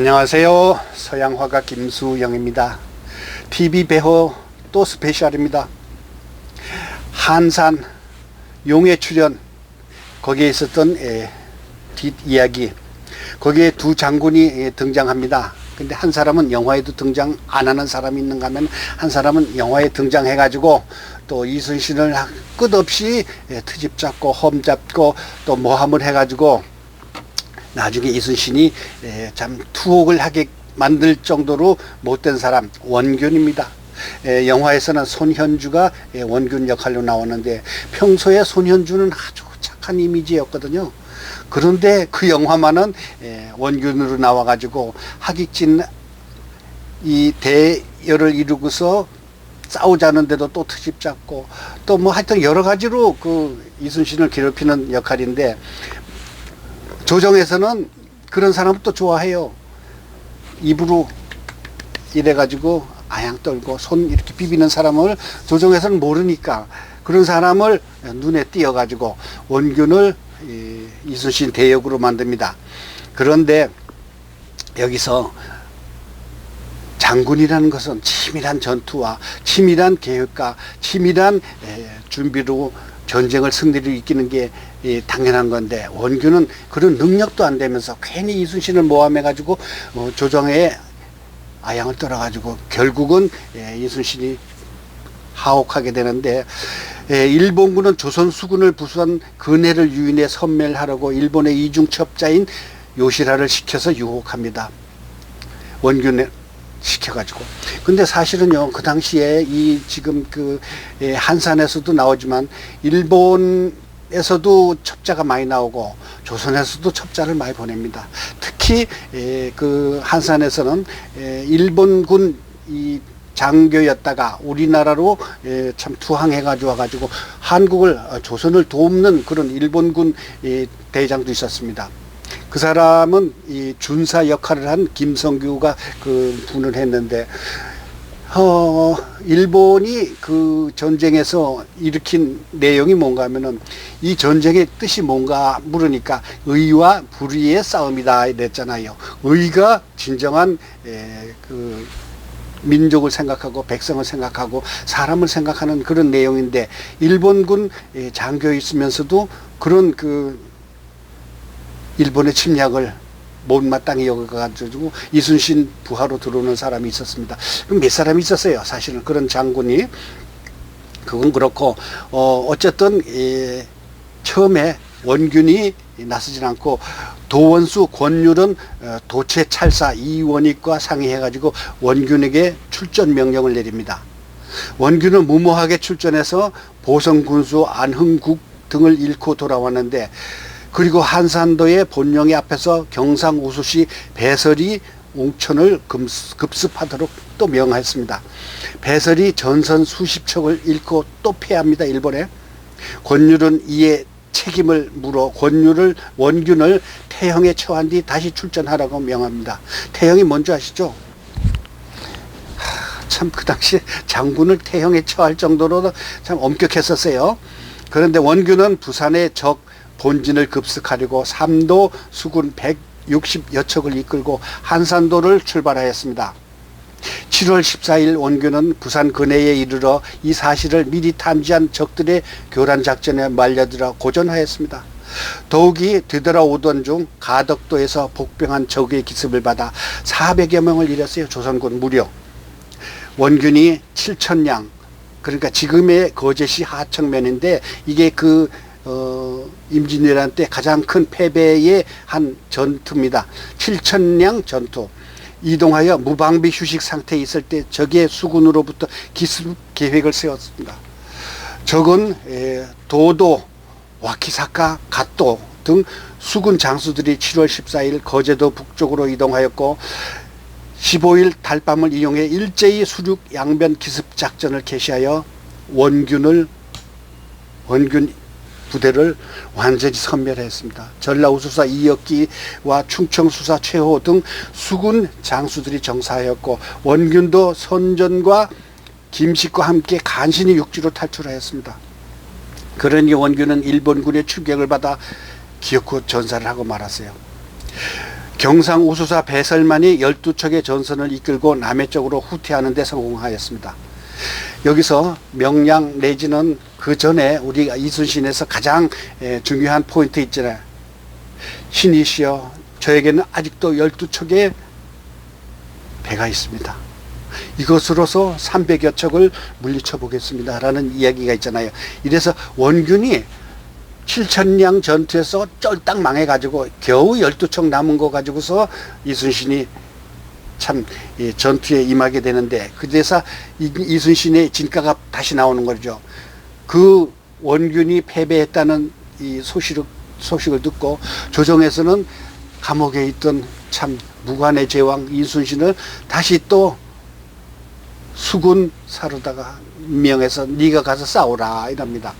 안녕하세요. 서양화가 김수영입니다. TV 배호 또 스페셜입니다. 한산 용의 출연 거기에 있었던 에, 뒷 이야기 거기에 두 장군이 에, 등장합니다. 근데 한 사람은 영화에도 등장 안 하는 사람이 있는가 하면 한 사람은 영화에 등장해 가지고 또 이순신을 끝없이 에, 트집 잡고 험 잡고 또 모함을 해 가지고 나중에 이순신이 에, 참 투옥을 하게 만들 정도로 못된 사람 원균입니다. 에, 영화에서는 손현주가 에, 원균 역할로 나오는데 평소에 손현주는 아주 착한 이미지였거든요. 그런데 그 영화만은 에, 원균으로 나와가지고 하객진 이 대열을 이루고서 싸우자는데도 또 트집 잡고 또 뭐 하여튼 여러 가지로 그 이순신을 괴롭히는 역할인데 조정에서는 그런 사람 또 좋아해요. 입으로 이래가지고 아양 떨고 손 이렇게 비비는 사람을 조정에서는 모르니까 그런 사람을 눈에 띄어가지고 원균을 이, 이순신 대역으로 만듭니다. 그런데 여기서 장군이라는 것은 치밀한 전투와 치밀한 계획과 치밀한 에, 준비로 전쟁을 승리를 이기는 게 예, 당연한 건데 원균은 그런 능력도 안 되면서 괜히 이순신을 모함해 가지고 어, 조정에 아양을 떨어 가지고 결국은 예, 이순신이 하옥하게 되는데 예, 일본군은 조선 수군을 부수한 근해를 유인해 선멸하려고 일본의 이중 첩자인 요시라를 시켜서 유혹합니다. 원균에 시켜가지고. 근데 사실은요, 그 당시에 이 지금 그 예, 한산에서도 나오지만 일본에서도 첩자가 많이 나오고 조선에서도 첩자를 많이 보냅니다. 특히 예, 그 한산에서는 예, 일본군 이 장교였다가 우리나라로 예, 참 투항해가지고 와가지고 한국을 어, 조선을 돕는 그런 일본군 예, 대장도 있었습니다. 그 사람은 이 준사 역할을 한 김성규가 그 분을 했는데 어 일본이 그 전쟁에서 일으킨 내용이 뭔가 하면은 이 전쟁의 뜻이 뭔가 물으니까 의와 불의의 싸움이다 이랬잖아요. 의가 진정한 에, 그 민족을 생각하고 백성을 생각하고 사람을 생각하는 그런 내용인데 일본군 에, 장교 있으면서도 그런 그 일본의 침략을 못마땅히 여겨가지고 이순신 부하로 들어오는 사람이 있었습니다. 몇 사람이 있었어요. 사실은 그런 장군이 그건 그렇고 어 어쨌든 이 처음에 원균이 나서진 않고 도원수 권율은 어, 도체 찰사 이원익과 상의해가지고 원균에게 출전 명령을 내립니다. 원균은 무모하게 출전해서 보성군수 안흥국 등을 잃고 돌아왔는데 그리고 한산도의 본령의 앞에서 경상 우수시 배설이 옹천을 급습하도록 또 명하였습니다. 배설이 전선 수십 척을 잃고 또 패합니다. 일본에. 권율은 이에 책임을 물어 권율을 원균을 태형에 처한 뒤 다시 출전하라고 명합니다. 태형이 뭔지 아시죠? 참 그 당시 장군을 태형에 처할 정도로 참 엄격했었어요. 그런데 원균은 부산의 적 본진을 급습하려고 삼도 수군 160여 척을 이끌고 한산도를 출발하였습니다. 7월 14일 원균은 부산 근해에 이르러 이 사실을 미리 탐지한 적들의 교란 작전에 말려들어 고전하였습니다. 더욱이 되돌아오던 중 가덕도에서 복병한 적의 기습을 받아 400여 명을 잃었어요. 조선군 무려. 원균이 7천량 그러니까 지금의 거제시 하청면인데 이게 그 어, 임진왜란 때 가장 큰 패배의 한 전투입니다. 7천량 전투. 이동하여 무방비 휴식 상태에 있을 때 적의 수군으로부터 기습 계획을 세웠습니다. 적은 에, 도도, 와키사카, 갓도 등 수군 장수들이 7월 14일 거제도 북쪽으로 이동하였고 15일 달밤을 이용해 일제히 수륙 양변 기습 작전을 개시하여 원균을 원균 부대를 완전히 섬멸했습니다. 전라우수사 이혁기와 충청수사 최호 등 수군 장수들이 정사하였고 원균도 선전과 김식과 함께 간신히 육지로 탈출하였습니다. 그러니 원균은 일본군의 추격을 받아 기어코 전사를 하고 말았어요. 경상 우수사 배설만이 12척의 전선을 이끌고 남해 쪽으로 후퇴하는 데 성공하였습니다. 여기서 명량 내지는 그 전에 우리가 이순신에서 가장 에, 중요한 포인트 있잖아요. 신이시여 저에게는 아직도 12척의 배가 있습니다. 이것으로서 300여 척을 물리쳐 보겠습니다. 라는 이야기가 있잖아요. 이래서 원균이 7천량 전투에서 쫄딱 망해가지고 겨우 12척 남은 거 가지고서 이순신이 참이 전투에 임하게 되는데 그래서 이- 이순신의 진가가 다시 나오는 거죠. 그 원균이 패배했다는 이 소식을, 소식을 듣고 조정에서는 감옥에 있던 참 무관의 제왕 이순신을 다시 또 수군 사로다가 임명해서 네가 가서 싸우라 이럽니다.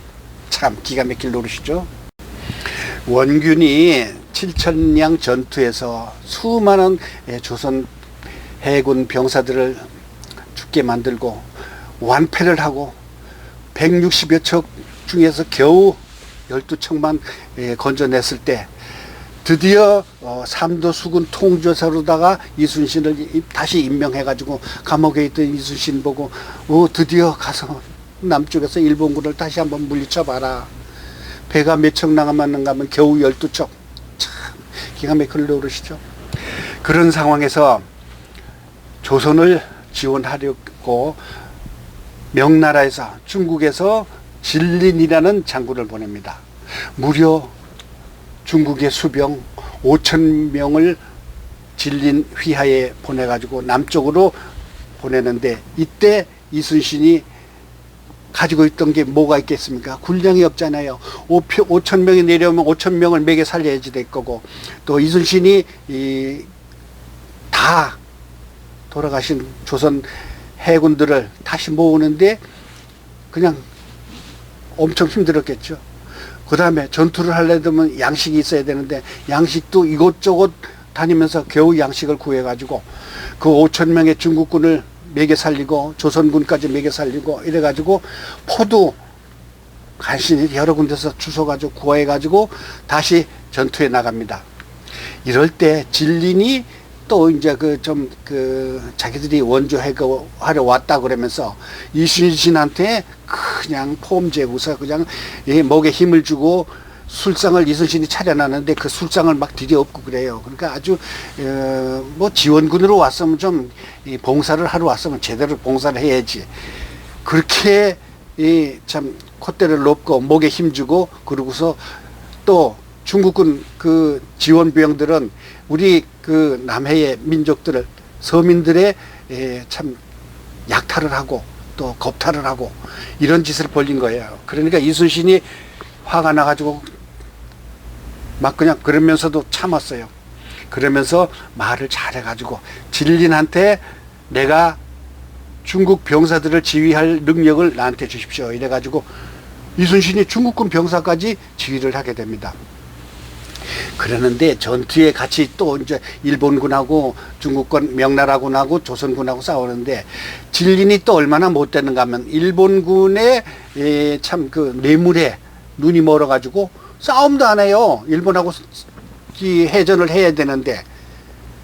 참 기가 막힐 노릇이죠. 원균이 칠천량 전투에서 수많은 예, 조선 해군 병사들을 죽게 만들고 완패를 하고 160여 척 중에서 겨우 12척만 예, 건져냈을 때 드디어 어, 삼도 수군 통조사로다가 이순신을 이- 다시 임명해가지고 감옥에 있던 이순신 보고 오 드디어 가서 남쪽에서 일본군을 다시 한번 물리쳐봐라. 배가 몇 척 나가만는가 하면 겨우 12척. 참 기가 막힐 노릇이죠. 그런 상황에서 조선을 지원하려고 명나라에서 중국에서 진린이라는 장군을 보냅니다. 무려 중국의 수병 5천 명을 진린 휘하에 보내가지고 남쪽으로 보내는데 이때 이순신이 가지고 있던 게 뭐가 있겠습니까? 군량이 없잖아요. 5천 명이 내려오면 5천 명을 매개 살려야지 될 거고 또 이순신이 이, 다 돌아가신 조선 해군들을 다시 모으는데 그냥 엄청 힘들었겠죠. 그 다음에 전투를 하려면 양식이 있어야 되는데 양식도 이곳저곳 다니면서 겨우 양식을 구해가지고 그 5천 명의 중국군을 매개 살리고 조선군까지 매개 살리고 이래가지고 포도 간신히 여러 군데서 주워가지고 구해가지고 다시 전투에 나갑니다. 이럴 때 진린이 또 이제 그좀그 자기들이 원조하고 하러 왔다 그러면서 이순신한테 그냥 폼제고서 그냥 이 목에 힘을 주고 술상을 이순신이 차려놨는데 그 술상을 막 들여엎고 그래요. 그러니까 아주 어, 뭐 지원군으로 왔으면 좀 이 봉사를 하러 왔으면 제대로 봉사를 해야지. 그렇게 이 참 콧대를 높고 목에 힘 주고 그러고서 또 중국군 그 지원 병들은 우리 그 남해의 민족들을 서민들의 에, 참 약탈을 하고 또 겁탈을 하고 이런 짓을 벌린 거예요. 그러니까 이순신이 화가 나가지고 막 그냥 그러면서도 참았어요. 그러면서 말을 잘해가지고 진린한테 내가 중국 병사들을 지휘할 능력을 나한테 주십시오. 이래가지고 이순신이 중국군 병사까지 지휘를 하게 됩니다. 그러는데 전투에 같이 또 이제 일본군하고 중국군 명나라군하고 조선군하고 싸우는데 진린이 또 얼마나 못되는가 하면 일본군의 참 그 뇌물에 눈이 멀어가지고 싸움도 안 해요. 일본하고 이 해전을 해야 되는데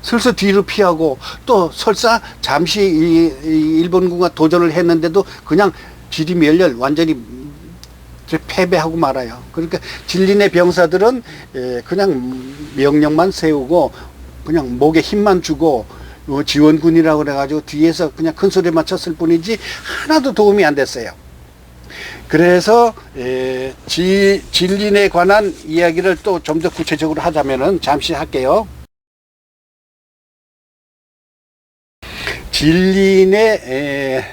슬슬 뒤로 피하고 또 설사 잠시 이, 이 일본군과 도전을 했는데도 그냥 지리멸렬 완전히 패배하고 말아요. 그러니까 진린의 병사들은 에, 그냥 명령만 세우고 그냥 목에 힘만 주고 어, 지원군이라고 그래가지고 뒤에서 그냥 큰 소리만 쳤을 뿐이지 하나도 도움이 안 됐어요. 그래서 에, 지, 진린에 관한 이야기를 또 좀 더 구체적으로 하자면은 잠시 할게요. 진린의 에,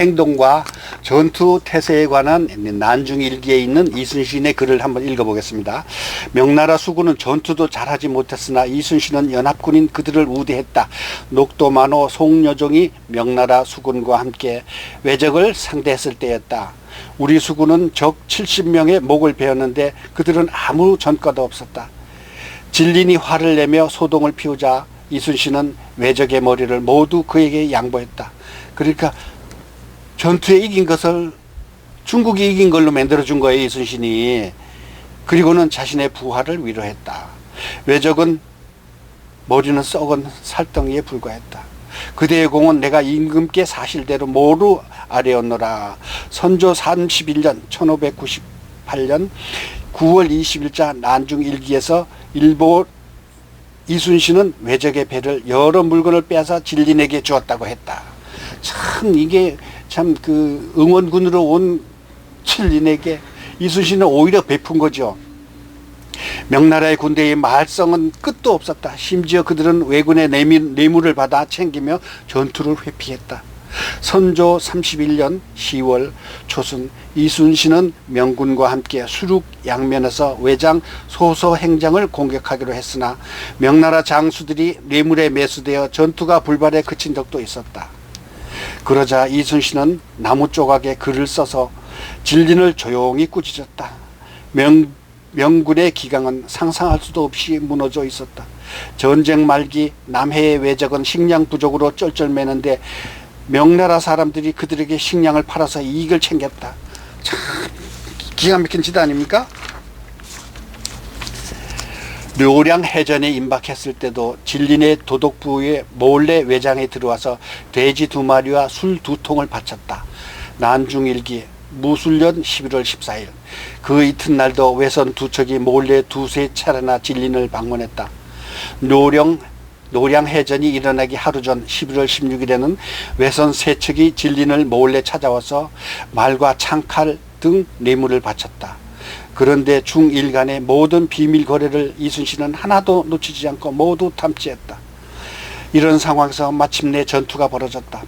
행동과 전투 태세에 관한 난중일기에 있는 이순신의 글을 한번 읽어보겠습니다. 명나라 수군은 전투도 잘하지 못했으나 이순신은 연합군인 그들을 우대했다. 녹도만호 송여종이 명나라 수군과 함께 외적을 상대했을 때였다. 우리 수군은 적 70명의 목을 베었는데 그들은 아무 전과도 없었다. 진린이 화를 내며 소동을 피우자 이순신은 외적의 머리를 모두 그에게 양보했다. 그러니까 전투에 이긴 것을 중국이 이긴 걸로 만들어 준 거예요, 이순신이. 그리고는 자신의 부하를 위로했다. 외적은 머리는 썩은 살덩이에 불과했다. 그대의 공은 내가 임금께 사실대로 모두 아뢰었노라. 선조 31년 1598년 9월 20일자 난중 일기에서 일본 이순신은 외적의 배를 여러 물건을 빼앗아 진린에게 주었다고 했다. 참 이게 참 그 응원군으로 온 진린에게 이순신은 오히려 베푼 거죠. 명나라의 군대의 말썽은 끝도 없었다. 심지어 그들은 왜군의 뇌물, 뇌물을 받아 챙기며 전투를 회피했다. 선조 31년 10월 초순 이순신은 명군과 함께 수륙 양면에서 외장 소서 행장을 공격하기로 했으나 명나라 장수들이 뇌물에 매수되어 전투가 불발에 그친 적도 있었다. 그러자 이순신은 나무 조각에 글을 써서 진린을 조용히 꾸짖었다. 명, 명군의 기강은 상상할 수도 없이 무너져 있었다. 전쟁 말기 남해의 외적은 식량 부족으로 쩔쩔매는데 명나라 사람들이 그들에게 식량을 팔아서 이익을 챙겼다. 참 기가 막힌 짓 아닙니까? 묘량 해전에 임박했을 때도 진린의 도독부에 몰래 외장에 들어와서 돼지 두 마리와 술 두 통을 바쳤다. 난중일기 무술년 11월 14일 그 이튿날도 외선 두 척이 몰래 두세 차례나 진린을 방문했다. 노령 노량 해전이 일어나기 하루 전 11월 16일에는 외선 세 척이 진린을 몰래 찾아와서 말과 창칼 등 뇌물을 바쳤다. 그런데 중일 간의 모든 비밀 거래를 이순신은 하나도 놓치지 않고 모두 탐지했다. 이런 상황에서 마침내 전투가 벌어졌다.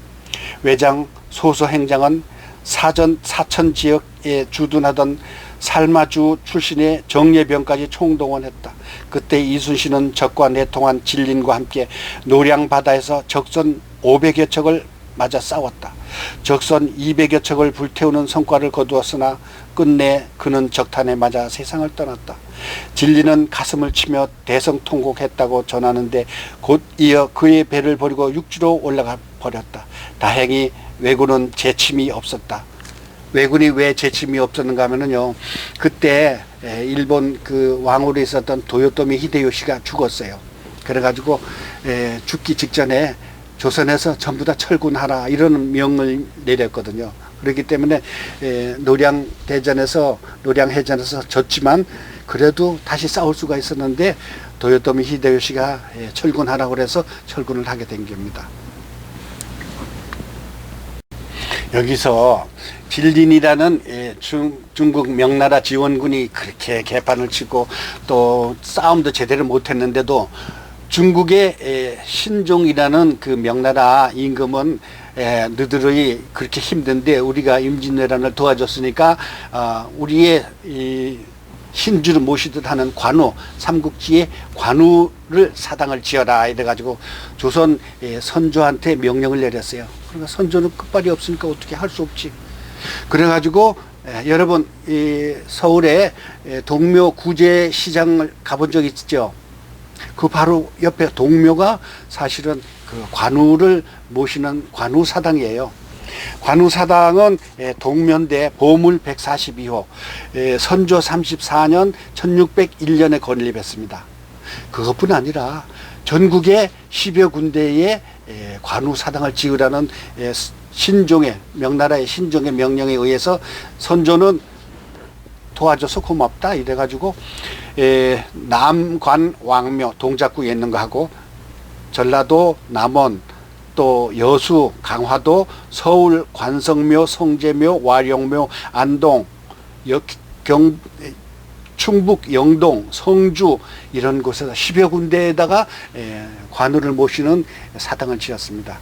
외장 소서 행장은 사전 사천 지역에 주둔하던 살마주 출신의 정예병까지 총동원했다. 그때 이순신은 적과 내통한 진린과 함께 노량 바다에서 적선 500여 척을 맞아 싸웠다. 적선 200여 척을 불태우는 성과를 거두었으나 끝내 그는 적탄에 맞아 세상을 떠났다. 진리는 가슴을 치며 대성통곡했다고 전하는데 곧 이어 그의 배를 버리고 육지로 올라가 버렸다. 다행히 왜군은 재침이 없었다. 왜군이 왜 재침이 없었는가 하면은요, 그때 에, 일본 그 왕으로 있었던 도요토미 히데요시가 죽었어요. 그래가지고 에, 죽기 직전에 조선에서 전부 다 철군하라 이런 명을 내렸거든요. 그렇기 때문에 에, 노량 대전에서 노량 해전에서 졌지만 그래도 다시 싸울 수가 있었는데 도요토미 히데요시가 에, 철군하라고 그래서 철군을 하게 된 겁니다. 여기서 진린이라는 예, 중, 중국 명나라 지원군이 그렇게 개판을 치고 또 싸움도 제대로 못했는데도 중국의 예, 신종이라는 그 명나라 임금은 예, 너희들이 그렇게 힘든데 우리가 임진왜란을 도와줬으니까 어, 우리의 이 신주를 모시듯 하는 관우 삼국지에 관우를 사당을 지어라 이래가지고 조선 예, 선조한테 명령을 내렸어요. 그러니까 선조는 끝발이 없으니까 어떻게 할 수 없지. 그래가지고 예, 여러분 이 서울에 예, 동묘 구제 시장을 가본 적 있죠? 그 바로 옆에 동묘가 사실은 그 관우를 모시는 관우 사당이에요. 관우 사당은 예, 동면대 보물 142호 예, 선조 34년 1601년에 건립했습니다. 그것뿐 아니라 전국의 10여 군데에 예, 관우 사당을 지으라는 예, 신종의 명나라의 신종의 명령에 의해서 선조는 도와줘서 고맙다 이래가지고 에, 남관 왕묘 동작구 에 있는 거 하고 전라도 남원 또 여수 강화도 서울 관성묘 성제묘 와룡묘 안동 여, 경 충북 영동 성주 이런 곳에서 10여 군데에다가 에, 관우를 모시는 사당을 지었습니다.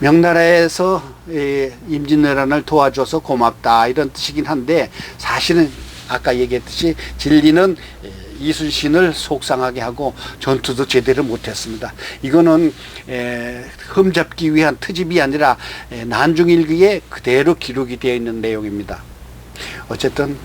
명나라에서 에, 임진왜란을 도와줘서 고맙다 이런 뜻이긴 한데 사실은 아까 얘기했듯이 진리는 에, 이순신을 속상하게 하고 전투도 제대로 못했습니다. 이거는 에, 흠잡기 위한 트집이 아니라 에, 난중일기에 그대로 기록이 되어 있는 내용입니다. 어쨌든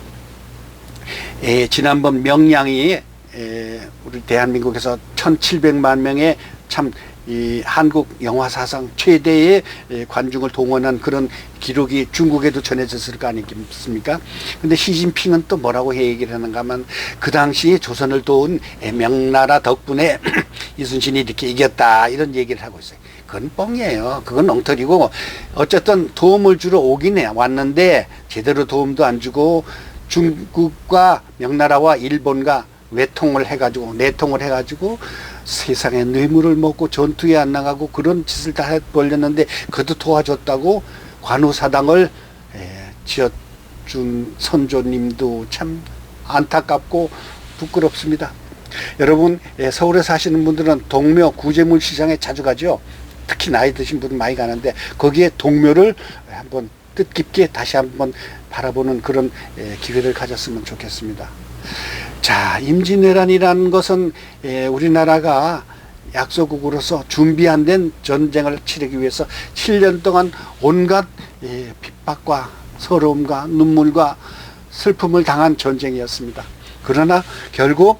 에, 지난번 명량이 에, 우리 대한민국에서 1,700만 명의 참 이 한국 영화 사상 최대의 에, 관중을 동원한 그런 기록이 중국에도 전해졌을 거 아니겠습니까? 근데 시진핑은 또 뭐라고 얘기를 하는가 하면 그 당시 조선을 도운 에, 명나라 덕분에 이순신이 이렇게 이겼다 이런 얘기를 하고 있어요. 그건 뻥이에요. 그건 엉터리고 어쨌든 도움을 주러 오긴 해 왔는데 제대로 도움도 안 주고 중국과 명나라와 일본과 외통을 해가지고 내통을 해가지고 세상에 뇌물을 먹고 전투에 안 나가고 그런 짓을 다 해- 벌렸는데 그도 도와줬다고 관우사당을 에, 지어준 선조님도 참 안타깝고 부끄럽습니다. 여러분 예, 서울에 사시는 분들은 동묘 구제물 시장에 자주 가죠. 특히 나이 드신 분 많이 가는데 거기에 동묘를 한번 뜻깊게 다시 한번 바라보는 그런 예, 기회를 가졌으면 좋겠습니다. 자, 임진왜란이라는 것은 예, 우리나라가 약소국으로서 준비 안 된 전쟁을 치르기 위해서 7년 동안 온갖 예, 핍박과 서러움과 눈물과 슬픔을 당한 전쟁이었습니다. 그러나 결국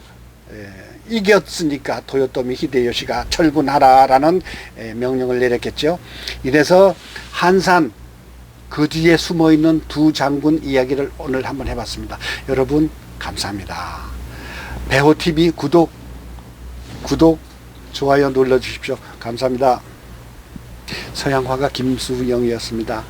예, 이겼으니까 도요토미 히데요시가 철군하라라는 예, 명령을 내렸겠죠. 이래서 한산 그 뒤에 숨어 있는 두 장군 이야기를 오늘 한번 해봤습니다. 여러분 감사합니다. 배호 TV 구독 구독 좋아요 눌러주십시오. 감사합니다. 서양화가 김수영이었습니다.